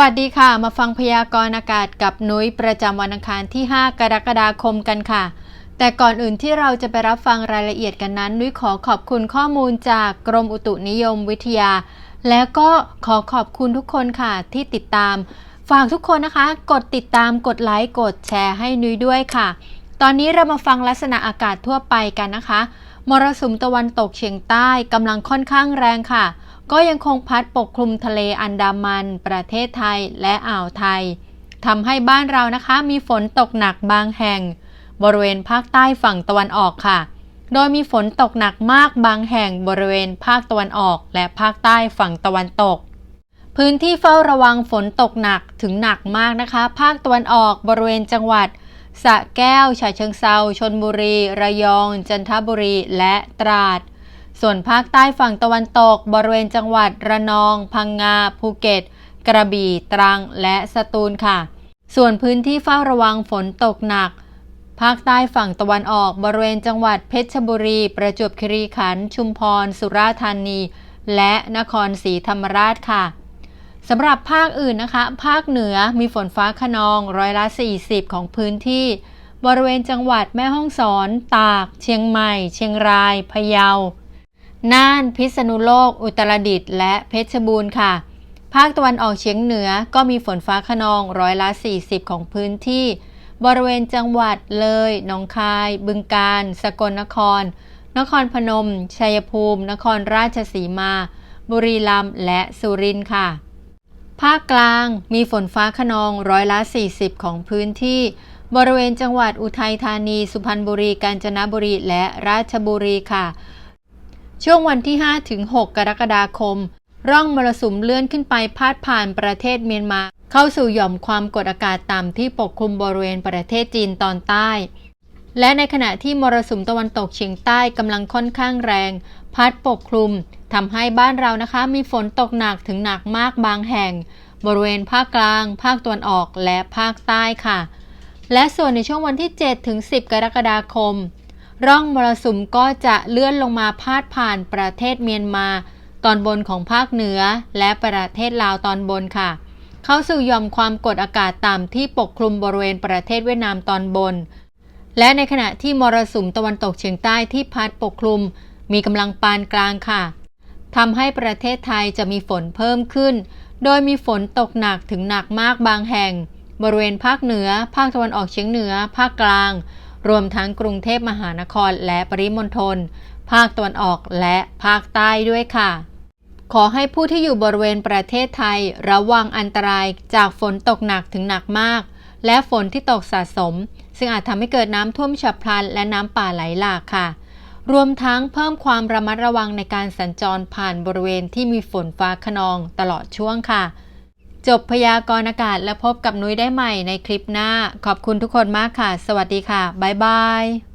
วัสดีค่ะ มาฟังพยากรณ์อากาศกับนุ้ยประจำวันอังคารที่ 5 กรกฎาคมกันค่ะ แต่ก่อนอื่นที่เราจะไปรับฟังรายละเอียดกันนั้น นุ้ยขอขอบคุณข้อมูลจากกรมอุตุนิยมวิทยา แล้วก็ขอขอบคุณทุกคนค่ะที่ติดตาม ฝากทุกคนนะคะ กดติดตามกดไลค์กดแชร์ให้นุ้ยด้วยค่ะ ตอนนี้เรามาฟังลักษณะอากาศทั่วไปกันนะคะมรสุมตะวันตกเฉียงใต้กำลังค่อนข้างแรงค่ะ ก็ยังคงพัดปกคลุมทะเลอันดามัน ประเทศไทยและอ่าวไทยทำให้บ้านเรานะคะมีฝนตกหนักบางแห่ง บริเวณภาคใต้ฝั่งตะวันออกค่ะ โดยมีฝนตกหนักมากบางแห่งบริเวณภาคตะวันออก และภาคใต้ฝั่งตะวันตก พื้นที่เฝ้าระวังฝนตกหนักถึงหนักมากนะคะ ภาคตะวันออกบริเวณจังหวัดสระแก้ว ฉะเชิงเซาชนบุรี ระยอง จันทบุรี และตราด ส่วนภาคใต้ฝั่งตะวันตก บริเวณจังหวัดระนอง พังงา ภูเก็ต กระบี่ ตรัง และสตูลค่ะ ส่วนพื้นที่เฝ้าระวังฝนตกหนัก ภาคใต้ฝั่งตะวันออก บริเวณจังหวัดเพชรบุรี ประจวบคีรีขันธ์ ชุมพร สุราษฎร์ธานี และนครศรีธรรมราชค่ะสำหรับภาคอื่นนะคะ ภาคเหนือมีฝนฟ้าขนองร้อยละ 40 ของพื้นที่ บริเวณจังหวัดแม่ฮ่องสอน ตาก เชียงใหม่ เชียงราย พะเยา น่าน พิษณุโลก อุตรดิตถ์และเพชรบูรณ์ค่ะ ภาคตะวันออกเฉียงเหนือก็มีฝนฟ้าขนองร้อยละ 40 ของพื้นที่ บริเวณจังหวัดเลยหนองคาย บึงกาฬสกลนคร นครพนม ชัยภูมิ นครราชสีมา บุรีรัมย์และสุรินทร์ค่ะ ภาคกลางมีฝนฟ้าขนองร้อยละ 40 ของพื้นที่บริเวณจังหวัดอุทัยธานี สุพรรณบุรี กาญจนบุรี และราชบุรีค่ะ ช่วงวันที่ 5 ถึง 6 กรกฎาคม ร่องมรสุมเลื่อนขึ้นไปพาดผ่านประเทศเมียนมา เข้าสู่หย่อมความกดอากาศต่ำที่ปกคลุมบริเวณประเทศจีนตอนใต้ และในขณะที่มรสุมตะวันตกเฉียงใต้กำลังค่อนข้างแรง พัดปกคลุมทำให้บ้านเรานะคะมีฝนตกหนักถึงหนักมากบางแห่ง บริเวณภาคกลาง ภาคตะวันออกและภาคใต้ค่ะ และส่วนในช่วงวันที่ 7 ถึง 10 กรกฎาคม ร่องมรสุมก็จะเลื่อนลงมาพาดผ่านประเทศเมียนมา ตอนบนของภาคเหนือ และประเทศลาวตอนบนค่ะ เข้าสู่ย่อมความกดอากาศต่ำที่ปกคลุมบริเวณประเทศเวียดนามตอนบน และในขณะที่มรสุมตะวันตกเฉียงใต้ที่พัดปกคลุม มีกำลังปานกลางค่ะทำให้ประเทศไทยจะมีฝนเพิ่มขึ้น โดยมีฝนตกหนักถึงหนักมากบางแห่ง บริเวณภาคเหนือ ภาคตะวันออกเฉียงเหนือ ภาคกลาง รวมทั้งกรุงเทพมหานครและปริมณฑล ภาคตะวันออกและภาคใต้ด้วยค่ะ ขอให้ผู้ที่อยู่บริเวณประเทศไทย ระวังอันตรายจากฝนตกหนักถึงหนักมาก และฝนที่ตกสะสม ซึ่งอาจทำให้เกิดน้ำท่วมฉับพลัน และน้ำป่าไหลหลากค่ะ รวมทั้งเพิ่มความระมัดระวังในการสัญจรผ่านบริเวณที่มีฝนฟ้าขนองตลอดช่วงค่ะ จบพยากรณ์อากาศและพบกับนุ้ยได้ใหม่ในคลิปหน้า ขอบคุณทุกคนมากค่ะ สวัสดีค่ะ บ๊ายบาย